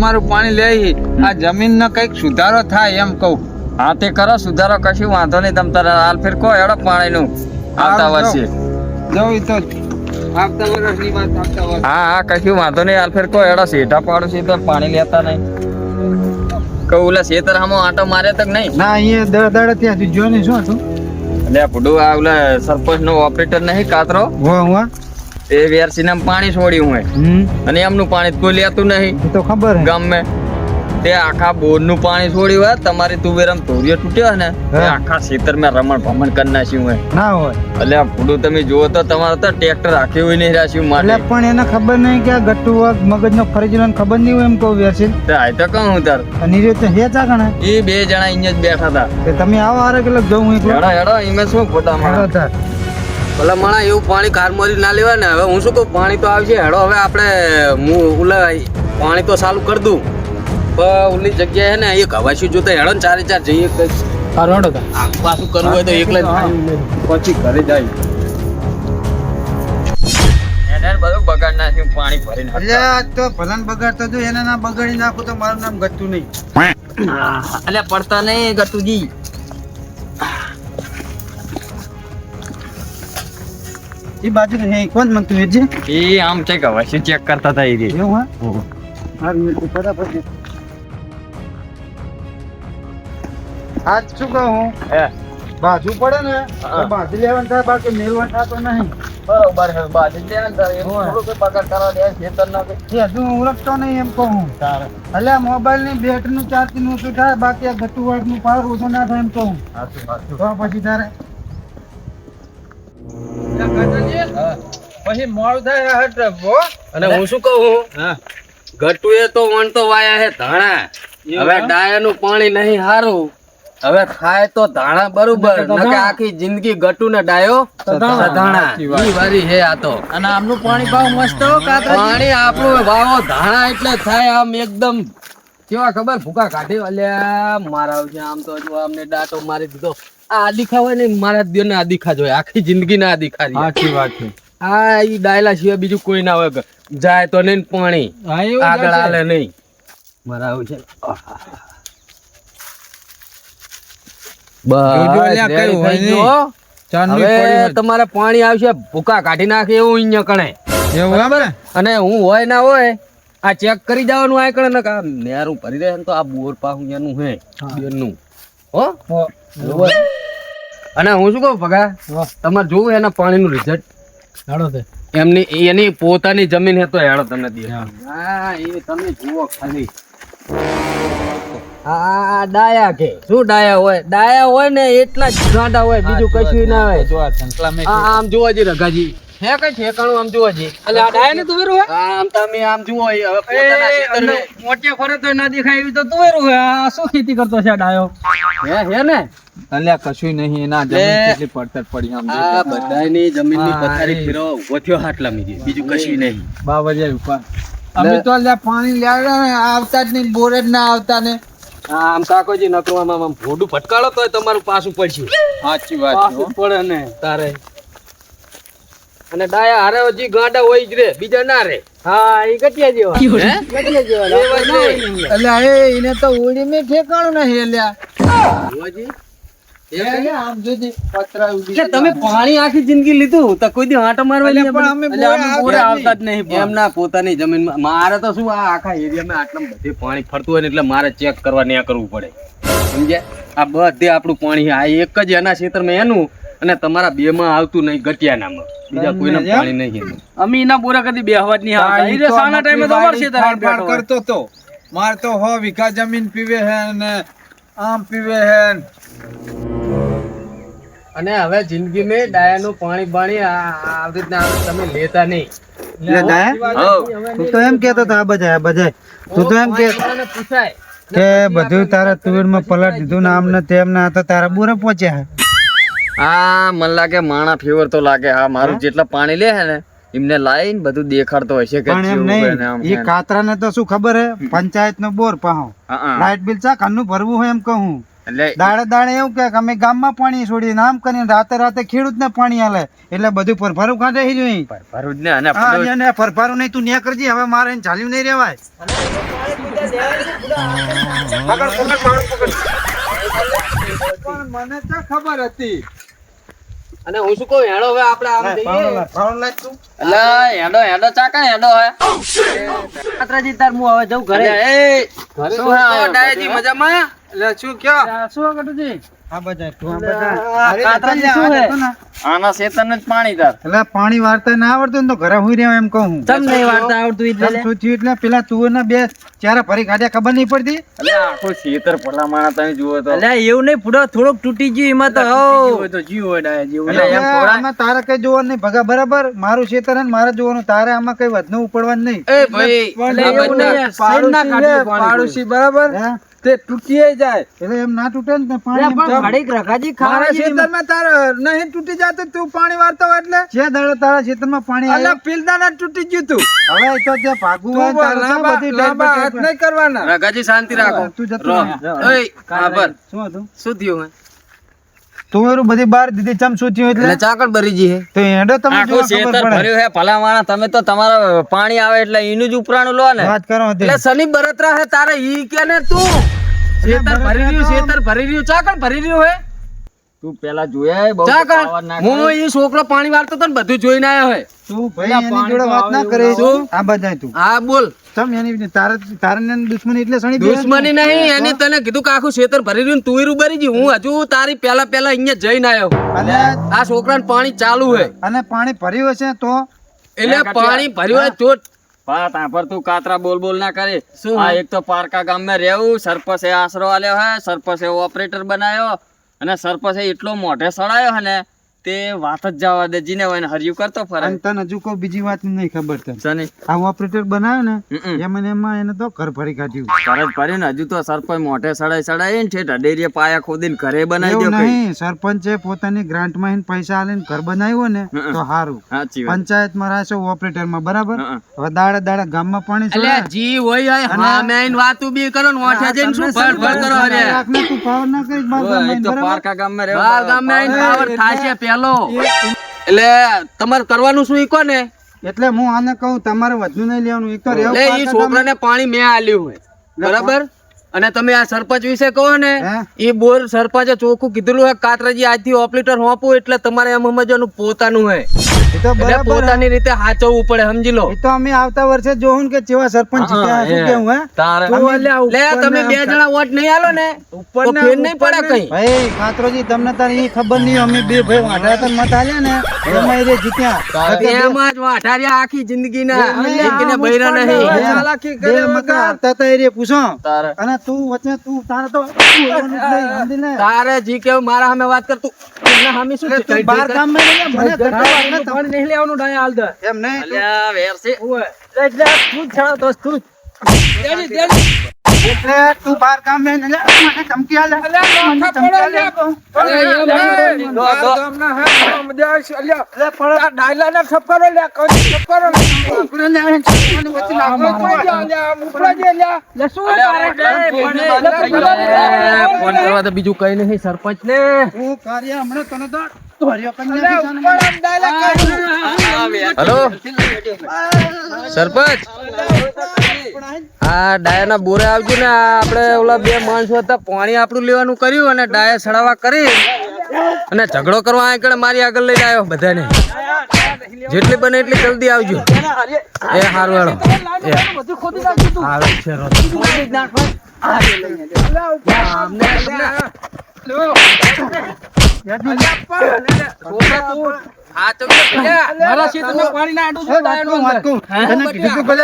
તમારું પાણી લે આ જમીન નો કંઈક સુધારો થાય એમ કહું. હા તે કરો સુધારો કશું વાંધો નહીં તમ તારે હાલ ફેર કહો એડો પાણીનું. આવતા વર્ષે. જવું તો. આવતા વર્ષની વાત આવતા વર્ષ. હા હા કશું વાંધો નહીં હાલ ફેર કહો એડો શેઠા પાડો છે તો પાણી લેતા નહીં. કહું ઓલા શેતર હામો આટો મારે તક નહીં? ના અહીંયા દળ દળ ત્યાં જો ને શું હતું? એટલે ભૂડું આ ઓલા સરપંચ નો ઓપરેટર નહીં કાતરો? હો હું એ વેરસીને પાણી છોડ્યું હોય. અને એમનું પાણી કોઈ લેતું નહીં. તો ખબર ગામ. મેં તે આખા બોરનું પાણી છોડ્યું હોય તમારી તુવેરમ તોરિયો તૂટ્યો ને આખા ખેતરમાં રમણ ભમણ કરી નાખ્યું હોય. ના હોય. એટલે ભૂડું તમે જુઓ તો તમારે તો ટ્રેક્ટર રાખ્યું હોય નહીં રાખ્યું માટે. પણ એને ખબર નહીં કે આ ગટ્ટુ વાગ મગજનો ફરજીલો ખબર નહીં હોય એમ કહું વ્યાસી તે આ તો કહું હું તાર. અને એ હે ચા કણે એ બે જણા અહીંયા જ બેઠા હતા. તમે આવો આરે કે જવું હું હેડો હેડો એમાં શું ખોટા તાર. ભલા માણા એવું પાણી કારમોરી ના લેવાય ને હવે હું શું કહું પાણી તો આવશે. હેડો હવે આપણે હું ઓલા પાણી તો સારું કરી દઉં. પણ ઓલી જગ્યાએ ને એક હવાસી જોતા હેડો ને ચારે ચાર જઈએ હેડો પાછું કરવું હોય તો એકલા પછી ઘરે જાય. બધું બગાડ નાખ્યું પાણી ભરીને એટલે તો ભલાને બગાડતો જો એને ના બગાડી નાખું તો મારું નામ ગતું નહીં. અલ્યા પડતા નહીં ગટુજી એ બાજુ હે કોણ મંગતું વેજે એ આમ છે કે હવાસી ચેક કરતા હતા એ રે. એવું હા? હારું એ ફટાફટ. આજ શું કહું હે? બાજુ પડે ને બાજુ. લેવાનું થાય બાકી મેલવાનું થતો નહીં. બરોબર છે બાજુ દે થાય તારે. થોડું બગાડ કરવા દે ખેતર ના કે હજુ ઓળખતો નહીં એમ કહું એટલે મોબાઈલની બેટરી નું ચાર્જિંગ ઓછું થાય? બાકી આ ઘટુ વાટનું પાવર ઓછો ના થાય એમ કહું. તો પછી તારે પછી મોડું થાય હટ અને હું શું કહું? ગટુએ તો વણ તો વાયા હે ધાણા. હવે ડાયાનું પાણી નહીં હારું. હવે ખાય તો ધાણા બરોબર. નકે આખી જિંદગી ગટુ ને ડાયો ધાણા. ઈ વારી હે આ તો. અને આમનું પાણી ભાવ મસ્ત પાણી આપણું ભાવો ધાણા એટલે થાય આમ એકદમ. કેવા ખબર? ભૂકા કાઢી અલ્યા મારા છે આમ તો જો આમને મારી દીધો. આદિખા હોય ને મારા દિયો ને આદિખા જોઈએ આખી જિંદગી ના આદિખા સાચી વાત છે. આ ઈ ડાયલા સિવાય બીજું કોઈ ના હોય. જાય તો ને પાણી. આગળ હાલે નહીં. મારા આવું છે. તમારે પાણી આવશે. ભૂકા કાઢી નાખે એવું અહીંયા કણે. એવું અને હું હોય ના હોય આ ચેક કરી જવાનું આ કણે કે આ નેરું ભરી રહે તો આ બોર પાહું એનું હે હા. બેનનું હો? હો. અને હું શું કહું ભગા? તમારે જોવું એના પાણીનું રિઝલ્ટ હેડો તે. એમની એની પોતાની જમીન હે તો હેડો તમને દે. હા. એ તમે જુઓ ખાલી. આ ડાયા કે? શું ડાયા હોય? ડાયા હોય ને એટલા જ ગાંડા હોય બીજું કશું ના હોય. આમ જોવા જઈએ રઘાજી હે કઈ ઠેકાણું આમ જોવા જી. એટલે આ ડાયા તુવેરું હોય? આમ તમે આમ જુઓ હવે પોતાના ખેતરને મોટિયા ફરે તો ના દેખાય એવી તો તુવેરું હોય આ શું ખેતી કરતો છે ડાયો? હે હે ને? અલ્યા કશું નહીં એના જમીન કેટલી પડતર પડી આમ આ બધાની જમીનની પથારી એ. ઊભો થયો હાટલા મીધી બીજું કશું નહીં. ઉપર. અમે તો અલ્યા પાણી લેવા ને આવતા જ નહીં બોરે જ ના આવતા ને. આમ કાકોજી નકરો આમ ભોડું ભટકાળો તો તમારું પાછું પડશે. સાચી વાત પડે ને. તારે અને ડાયા હારે હજી ગાંડા હોય જ રે બીજા ના રે. હા એ ગટિયા જેવા. ગટિયા જેવા. એ વાત નહીં. અલ્યા એ એને તો ઓળી મે ઠેકાણું નહીં એટલે તમે પાણી આખી જિંદગી લીધું તો કોઈ દી હાંટો મારવા અલ્યા, નહીં પણ અમે એટલે બોરે અમે બોરે આવતા જ નહીં એમના પોતાની જમીનમાં. મારે તો શું આ આખા એરિયામાં આટલા બધે પાણી ફરતું હોય ને એટલે મારે ચેક કરવા ન્યા કરવું પડે. સમજ્યા? આ બધે આપણું પાણી આ એક જ એના ક્ષેત્રમાં એનું અને તમારા બે માં આવતું નહીં ગટિયાનામાં. બીજા કોઈના? પાણી નહીં અમે એના બોરા કદી બે હવા નહીં આવતા સાના ટાઈમે તો બેઠો હોય. કરતો તો. માર તો હો વીઘા જમીન પીવે હે ને આમ પીવે હે અને હવે જિંદગી મેં ડાયાનું પાણી બાણી આવી રીતના તમે લેતા નહીં. તું તો એમ કેતો તો આ બજાય આ બજાય તું તો એમ કે પૂછાય. કે બધું તારા તુવેરમાં પલટ દીધું નામ આમ ને તેમ ને તો તારા બોરે પહોંચ્યા આ મને લાગે માણા ફેવર તો લાગે. હા મારું જેટલા પાણી લે હે ને એમને લાઈન બધું દેખાડતો હશે કે એ કાતરા ને. તો શું ખબર હે? પંચાયત નો બોર પાહો. લાઇટ બિલ ચા કાનનું ભરવું હોય એમ કહું. એટલે દાડે દાડે એવું કે અમે ગામમાં પાણી છોડીએ નામ કરીને રાતે રાતે ખેડૂત ને પાણી આલે. એટલે બધું ફરફારું કાઢે હી જોઈ. ફરફારું જ ને અને અને ફરફારું નહીં તું ન્યા કરજે હવે મારે એને ચાલ્યું નહીં રેવાય મને તો ખબર હતી. અને હું શું કહું હેડો હવે આપણે આમ જઈએ અલા હેડો હેડો ચાકા હેડો હે? પાત્રજી તાર હું હવે જઉં ઘરે. એ ઘરે શું તો હે, ડાયાજી મજામાં? એટલે શું કયો? શું કટુજી? આના શેતન જ પાણી તાર. એટલે પાણી વાર્તા ના આવડતું ને તો ઘરે હુઈ રહ્યો એમ કહું હું. નહીં વાર્તા આવડતું તમ શું થયું એટલે પેલા તું ને બે ચારે ફરી કાઢ્યા ખબર નહીં પડતી? અલે આખો શેતર ભલા માણા તમે જુઓ તો. અલે એવું નહીં પૂરો થોડોક તૂટી ગયું એમાં તો હો તો જીવ હોય જેવું આમાં તારે કઈ જોવાનું નહીં ભગા બરાબર? મારું ખેતર હે ને મારે જોવાનું તારે આમાં કઈ વધનું ઉપડવાનું નહીં. એ ભાઈ કાઢીએ બરાબર? તે તૂટી જાય. એટલે એમ ના તૂટે ને તો પાણી પણ ઘડીક રખાજી ખાવા ખેતરમાં તારે નહીં તૂટી જતું તું પાણી વાળતો એટલે? જે દાડે તારા ખેતરમાં પાણી અલા પિલદાના તૂટી ગયું તું. હવે તો ત્યાં ભાગવું હોય તારે તો બધી હાથ નહીં કરવાના. રખાજી શાંતિ રાખો. તું જતો. એય, આભર. શું હતું? શું થયું? હે? તું બધી બાર દીધી ચમ સૂચ્યું એટલે? એટલે ચાકળ ભરી જી હે. તો એડો તમે જો ખબર પડે. ભર્યું હે ભલા તમે તો તમારા પાણી આવે એટલે એનું જ ઉપરાણું લો ને. વાત કરો એટલે શનિ બરતરા હે તારે ઈ કે ને તું. શેતર ભરી રહ્યું શેતર ભરી રહ્યું ચાકડ ભરી રહ્યું હે? તું પેલા જોયા બહુ પાવર ના હું એ છોકરો પાણી વાળતો તો ને બધું જોઈને આવ્યો હે. તું ભાઈ એની જોડે વાત ના કરે? આ બધાય તું. હા બોલ. તમ એની તારે તારે ને દુશ્મની એટલે સણી દુશ્મની નહીં એને તને કીધું કે આખું શેતર ભરી રહ્યું તું ઈ ભરી જી હું હજુ તારી પેલા પેલા અહીંયા જઈને આવ્યો અને આ છોકરાને પાણી ચાલુ હે. અને પાણી ભર્યું હશે તો? એટલે પાણી ભર્યું હોય તો વાત તું કાતરા બોલ બોલ ના કરે. શું? આ એક તો પારકા ગામમાં રહેવું સરપંચે આશરો આલ્યો હે સરપંચે ઓપરેટર બનાવ્યો. અને સરપંચે એટલો મોઢે સડાયો હે ને તે વાત જ જવા દે જીને હોય ને હરિયું કરતો ફરે. અને તને હજુ કોઈ બીજી વાત નહીં ખબર તને. સની આ ઓપરેટર બનાવ્યો ને. એમાં એમાં એને તો ઘર ભરી કાઢ્યું. તરત ફરી ને હજુ તો સરપંચ મોઢે સડાઈ સડાઈ ને ઠેઠ અડેરીએ પાયા ખોદીને ઘરે બનાવી એવું દો નહીં સરપંચે પોતાની ગ્રાન્ટમાં એને પૈસા આલીને ઘર બનાવ્યું ને તો સારું પંચાયત વાત. પંચાયતમાં ઓપરેટરમાં બરાબર. હવે દાડે દાડે ગામમાં પાણી એટલે જી હોય હોય હા મેં વાતું બી કરો ને મોઢે જઈને શું ભર ભર કરો અરે તું પાવર ના કરીશ બાર ગામમાં રહેવા બાર ગામમાં રહેવું આઈને પાવર થાશે પેલો એટલે તમારે કરવાનું શું ઈકો ને એટલે હું આને કહું તમારે વધુ નહીં લેવાનું એક તો એટલે ઈ છોકરાને પાણી મેં આલ્યું હોય. બરાબર? અને તમે આ સરપંચ વિશે કહો ને એ બોર સરપંચે ચોખ્ખું કીધેલું હે કાતરાજી આજથી ઓપરેટર હોપું એટલે તમારે એમ સમજવાનું પોતાનું હે એ તો બરાબર પોતાની રીતે હાચવવું પડે સમજી લો. એ તો અમે આવતા વર્ષે જોવું કે કેવા સરપંચ જીત્યા શું કેવું હે? તારે લે તમે બે જણા વોટ નહીં આલો ને ઉપર ફેર નહીં પડે કઈ. ભાઈ ખાતરોજી તમને તાર એ ખબર નહીં અમે બે ભાઈ વાઢા તન મત આલ્યા ને એમાં એ જીત્યા. એમ જ વાઢાર્યા આખી જિંદગી ના એકને આ બૈરા નહીં. ચાલાકી કરે મકા આવતા તા એ પૂછો. અને તું વચ્ચે તું તારે તો ને? તારે જી કેવું મારા સામે વાત કર તું સામે શું બાર ગામમાં નહીં લે, મને તમ- નહીં લેવાનું ડાયા હાલ દે એમ નહીં? અલ્યા વેરસી એટલે તું જ તો તું જ. એટલે તું બાર ગામમાં નહીં મને ધમકી આલે. મને ધમકી આલે. એટલે પણ આપણે ને અહીં છોકરાની વચ્ચે લાગવું એ, ફોન કરવા તો બીજું કઈ નહીં સરપંચ ને હું કાર્ય હમણાં તને તો હલો? સરપંચ? આ ડાયાના બોરે આવજો ને આ આપણે ઓલા બે માણસો હતા પાણી આપણું લેવાનું કર્યું અને ડાયા સડાવા કરી અને ઝઘડો કરવા આગળ મારી આગળ લઈને આવ્યો બધાને. જેટલી બને એટલી જલ્દી આવજો. એ હારું હેડો એ. છે.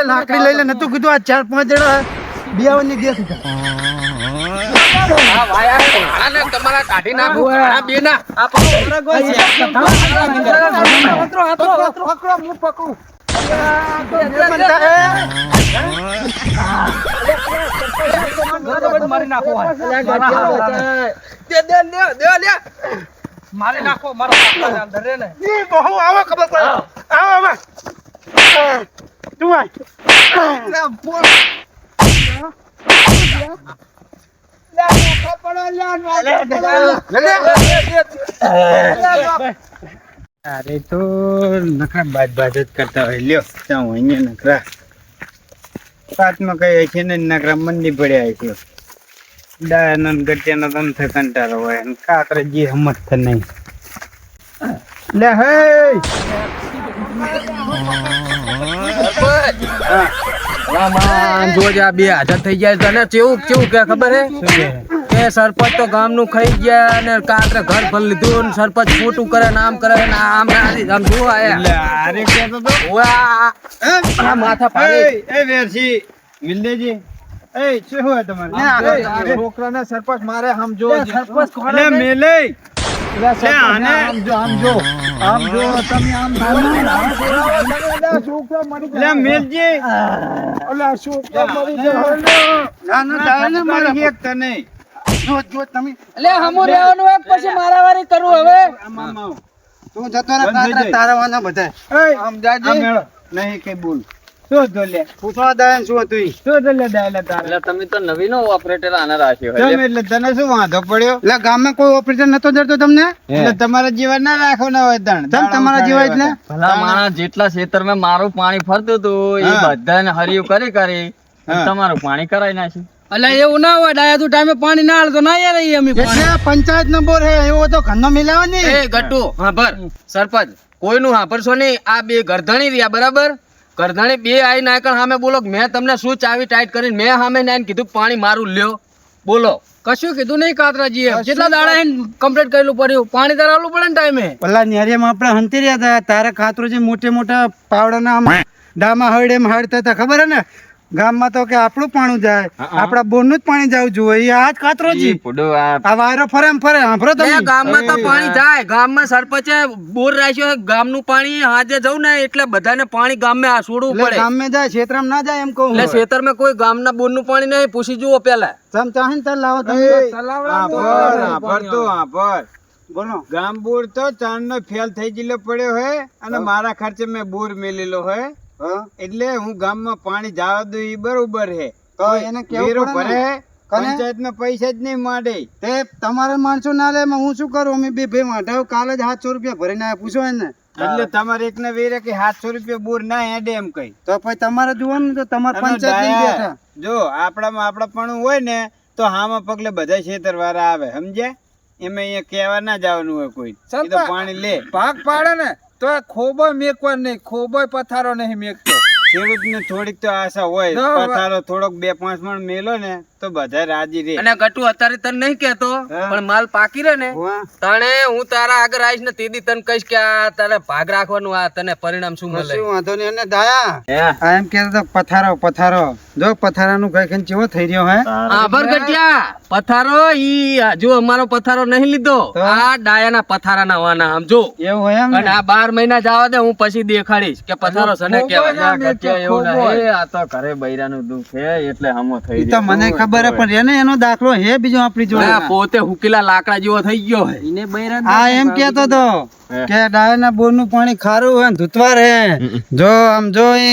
લાકડી લઈ લે નતું કીધું આ ચાર પાંચ જણા બિયાવનની આને તમારા કાઢી નાખું બે ના આ ઈ બહુ આવો ખબર પડે. આવો, આવો. તું આય. અરે તો નખરા બાદ બાદ જ કરતા હોય. લ્યો ત્યાં હોય અહીંયા નખરા. પાતમાં કઈ છે ને નખરા મંદી પડ્યા છે ડાયનો ગટિયાનો તમ થે કંટાળો હોય. અને કાતરે જે હમત થે નહીં. લે, હે! રામાન જોજા બે હાજર થઈ જાય તને. કેવું કેવું કે ખબર હે? કે સરપંચ તો ગામનું ખાઈ ગયા અને કાંતરે ઘર ભરી લીધું ને સરપંચ ખોટું કરે ને આમ કરે ને આમ આમ આમ જો આયા લે આરે કેતો તો ઓય આ- આ- આ માથા પાડી એ એ વેરસી મિલદેજી એ શું હોય તમારે એ, છોકરાને સરપંચ મારે સમજો સરપંચ કોને મેલે લે આને આમ જો આમ જો આમ જો તમે આમ મેલજી ઓલા છોકરા મરી જાય ના ના દાને મારી એક તને જો જો તમે. એટલે હમુ રહેવાનું એક પછી મારાવારી કરું હવે. તું જતો ને કાતરા તારવાના બધા. આમ જાજે. નહીં કે બોલ. શું તો પૂછવા દાયન શું હતું શું તો દાયલા તારે? તમે તો નવીનો ઓપરેટર આને રાખ્યો કેમ એટલે એટલે તને શું વાંધો પડ્યો? એટલે ગામમાં કોઈ ઓપરેટર નતો જડતો તમને? એટલે તમારા જીવન ના રાખો ના હોય તણ તમ તમારા જીવા એટલે. ભલા માણસ જેટલા ખેતરમાં મારું પાણી ફરતું હતું એ. બધાને હરિયું કરી કરી. તમારું પાણી કરાવી નાખ્યું. એટલે એવું ના હોય ડાયા તું ટાઈમે પાણી ના હાલ તો ના યાર અમે એટલે પંચાયત નંબર હે એવો તો ઘરનો મિલાવે નહીં એ ગટ્ટુ હાંભર સરપંચ કોઈનું હાંભરશો નહીં. આ બે ગરધણી રહ્યા બરાબર? ગરધણી બે આઈ નાખણ સામે બોલો મેં તમને શું ચાવી ટાઈટ કરીને મેં સામે નાઈને કીધું પાણી મારું લ્યો. બોલો. કશું કીધું નહીં કાતરાજી કેટલા દાડા કમ્પ્લીટ કરેલું પડ્યું પાણી તારાવલું પડે ને ટાઈમે પેલા નેરિયામાં આપણે હંતી રહ્યા હતા. તારે ખાતરો જે મોટે મોટા પાવડાના ડામા ડામાં હળ એમ હળતા હતા. ખબર હે ને? ગામમાં તો કે આપણું પાણી જાય આપણા બોરનું જ પાણી જવું જોઈએ. એ આ જ. ખાતરો જી આ વાયરો ફરે એમ ફરે સાંભળો તમે. ગામમાં તો પાણી જાય. ગામમાં સરપંચે બોર રાખ્યો છે. ગામનું પાણી હાજે જવું ને એટલે બધાને પાણી ગામમાં આ છોડવું પડે. ગામમાં જાય ક્ષેત્રમાં ના જાય એમ કહું એટલે ખેતરમાં કોઈ ગામના બોરનું પાણી નહીં પૂછી જુઓ પેલા તમ ચાહે ને તાર લાવો તમે બોલો. ગામબુર તો ચાંદ નો ફેલ થઈ ગયેલો પડ્યો હે અને મારા ખર્ચે મેં બોર મેલેલો હે હા. એટલે હું ગામમાં પાણી જવા દઉં એ બરોબર હે. તો એને કેવું ભરે? પંચાયતમાં પૈસા જ નહીં માંડે. તે તમારે માણસો ના લે હું શું કરું? અમે બે ભાઈ વાંઢાઓ કાલે જ સાતસો રૂપિયા ભરીને આયા પૂછો એને. એટલે તમારે એક ને વેરે કે સાતસો રૂપિયા બોર ના હેડે એમ કઈ. તો પછી તમારે જોવાનું ને તો તમારે પંચાયત નહીં ડાયા, બેઠા. જો આપણામાં આપણા પણ હોય ને તો હામાં પગલે બધા ખેતર વાળા આવે સમજ્યા? એમાં અહીંયા કહેવા ના જવાનું હોય કોઈ. ઈ તો પાણી લે. ભાગ પાડે ને. તો આ ખોબો મેકવા નહીં ખોબો પથારો નહીં મેકતો. ખેડૂત ને થોડીક તો આશા હોય. પથારો થોડોક બે પાંચ મણ મેલો ને તો બધા રાજી રે. અને ગટુ અત્યારે તને નહીં કેતો પણ માલ પાકી રહે ને. તને હું તારા આગળ આવીશ ને તેદી તને કહીશ કે આ તારે ભાગ રાખવાનું આ તને પરિણામ શું મળે. શું વાંધો નહીં. અને દાયા આ એમ હતો પથારો પથારો. જો પથારાનું કઈ કઈ ચેવો થઈ રહ્યો હે? આભર ગટિયા પથારો ઈ જો અમારો પથારો નહીં લીધો? આ ડાયાના પથારાના વાના આમ જો. એવું હોય એમ અને આ બાર મહિના જવા દે હું પછી દેખાડીશ કે પથારો સને કેવા ગટિયા એવું ના. આ તો ઘરે બૈરાનું દુઃખ છે એટલે હમો થઈ ગયો તો મને ખબર હે પણ એને એનો દાખલો હે બીજો આપણી જોડે. પોતે હુકેલા લાકડા જેવો થઈ ગયો હે. આ એમ કેતો તો કે ડાયના બોરનું પાણી ખારું હોય ને ધૂતવા હે જો આમ જો એ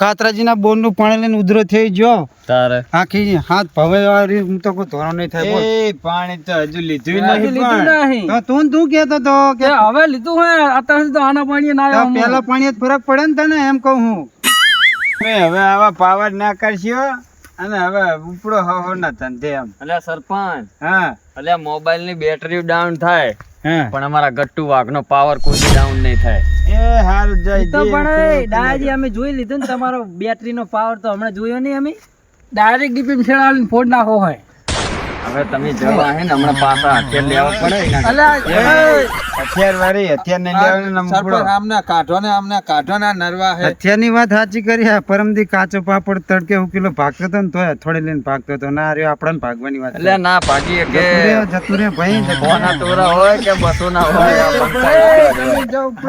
કાતરાજીના બોરનું પાણી લઈને ઉધરો થઈ ગયો. તારે. આખી હાથ ભવે વાળી હું તો કોઈ ધોરણ નહીં થાય એ પાણી તો હજુ લીધું નહીં તો તું તું કેતો તો કે હવે લીધું હે અત્યાર સુધી આના પાણી ના તો પેલા પાણી જ ફરક પડે ને તને એમ કહું હું. હવે આવા પાવર ના કરશો અને હવે ઉપડો હો ના ધંધે એમ. એટલે સરપંચ. હા. એટલે મોબાઈલની બેટરી ડાઉન થાય. હા. પણ અમારા ગટ્ટુ વાઘનો પાવર કોઈ ડાઉન નહીં થાય. એ હારું જાય તો પણ દાદાજી અમે જોઈ લીધું ને તમારો બેટરી નો પાવર તો હમણાં જોયો નહીં અમે? ડાયરેક્ટ ડીપી છેડાવીને ફોડ નાખો હોય. હવે તમે જવા હે ને હમણાં પાછા હથિયાર લેવા પડે હથિયાર વાળી હથિયાર નહીં લેવાનું નમકડો આમના કાઢો ને આમના કાઢો ને નરવા હે. હથિયારની વાત સાચી કરી હા પરમદી કાચો પાપડ તડકે ઉકેલો ભાગતો હતો ને તોય થોડી લઈને ભાગતો હતો. ના રહ્યો આપણને ભાગવાની વાત એટલે ના ભાગી કે જતું રે ભાઈ કોના તોરા હોય કે બસો ના હોય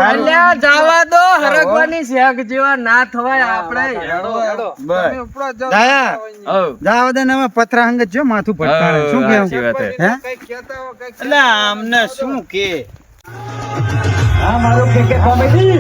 અલ્યા જવા દો હરગવાની શેક જેવા ના થવાય આપણે. હેડો હેડો. હઉ. જાવ દે ને. પથરા અંગે જો માથું ભટકાણે શું કેવું? હે. હે એટલે આમને શું કે? આ મારું કે કે કોમેડી?